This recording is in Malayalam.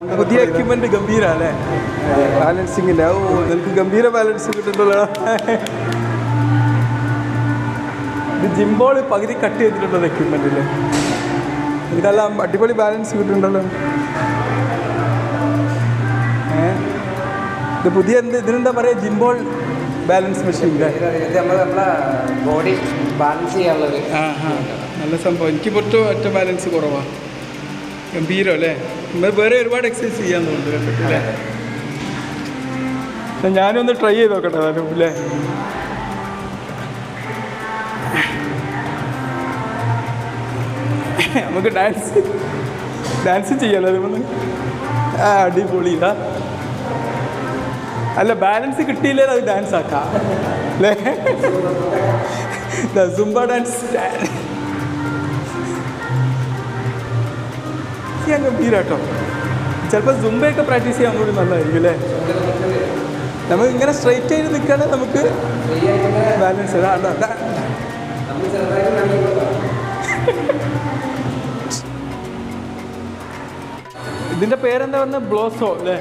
പുതിയ എക്യുപ്മെന്റ് ഗംഭീര അല്ലേ ബാലൻസിങ്ങിന്റെ ഓ നിനക്ക് ഗംഭീര ബാലൻസ് കിട്ടുന്നുണ്ടല്ലോ. ഇത് ജിംബോൾ പകുതി കട്ട് ചെയ്തിട്ടുള്ളത് എക്യുപ്മെന്റിൽ ഇതെല്ലാം അടിപൊളി ബാലൻസ് കിട്ടുന്നുണ്ടല്ലോ? ഇത് പുതിയ എന്ത് ഇതിനെന്താ പറയുക gym ball balance machine body balance ചെയ്യാനുള്ളത്. നല്ല സംഭവം. എനിക്ക് പുറത്ത് ഒറ്റ ബാലൻസ് കുറവാണ് ഗംഭീരം അല്ലേ? നമ്മൾ വേറെ ഒരുപാട് എക്സസൈസ് ചെയ്യാൻ തോന്നുന്നു അല്ലേ? ഞാനൊന്ന് ട്രൈ ചെയ്ത് നോക്കട്ടെ അല്ലേ? നമുക്ക് ഡാൻസ് ഡാൻസ് ചെയ്യാലോ അതുകൊണ്ട് ആ അടിപൊളി ഇതാ അല്ല ബാലൻസ് കിട്ടിയില്ലേ അത് ഡാൻസ് ആക്കാം. അല്ലേ? സുംബ ഡാൻസ് ചെയ്യാൻ ഗംഭീരാട്ടോ ചിലപ്പോൾ ജുംബയൊക്കെ പ്രാക്ടീസ് ചെയ്യാൻ കൂടി നല്ലതായിരിക്കും അല്ലേ? നമുക്ക് ഇങ്ങനെ സ്ട്രെയിറ്റ് ആയിട്ട് നിൽക്കുകയാണെങ്കിൽ നമുക്ക് ബാലൻസ് ഇതിന്റെ പേരെന്താ പറഞ്ഞത് ബ്ലോസോ അല്ലേ?